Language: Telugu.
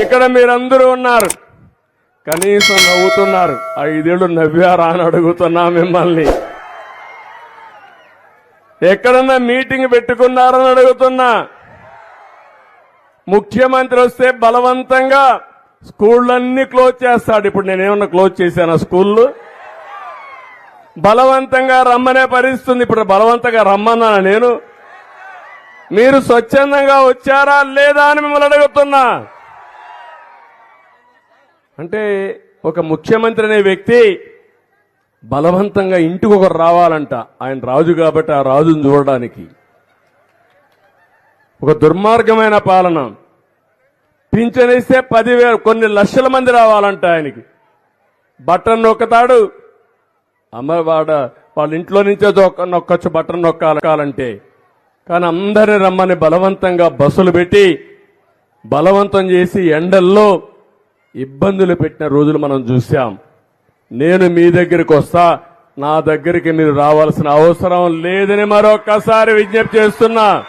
ఇక్కడ మీరందరూ ఉన్నారు. కనీసం నవ్వుతున్నారు. ఐదేళ్ళు నవ్వారా అని అడుగుతున్నా మిమ్మల్ని. ఎక్కడన్నా మీటింగ్ పెట్టుకున్నారని అడుగుతున్నా. ముఖ్యమంత్రి వస్తే బలవంతంగా స్కూళ్ళన్నీ క్లోజ్ చేస్తాడు. ఇప్పుడు నేనేమన్నా క్లోజ్ చేశాను స్కూళ్ళు? బలవంతంగా రమ్మనే పరిస్థితుంది. ఇప్పుడు బలవంతంగా రమ్మన్నా నేను? మీరు స్వచ్ఛందంగా వచ్చారా లేదా అని మిమ్మల్ని అడుగుతున్నా. అంటే ఒక ముఖ్యమంత్రి అనే వ్యక్తి బలవంతంగా ఇంటికి ఒకరు రావాలంట. ఆయన రాజు కాబట్టి ఆ రాజును చూడడానికి. ఒక దుర్మార్గమైన పాలన. పింఛనిస్తే పదివేలు కొన్ని లక్షల మంది రావాలంట ఆయనకి. బటన్ నొక్కతాడు. అమ్మవాడ వాళ్ళ ఇంట్లో నుంచే నొక్కొచ్చు బటన్ నొక్కాలంటే. కానీ అందరిని రమ్మని బలవంతంగా బస్సులు పెట్టి బలవంతం చేసి ఎండల్లో ఇబ్బందులు పెట్టిన రోజులు మనం చూశాం. నేను మీ దగ్గరికి వస్తా నా దగ్గరికి మీరు రావాల్సిన అవసరం లేదని మరొక్కసారి విజ్ఞప్తి చేస్తున్నా.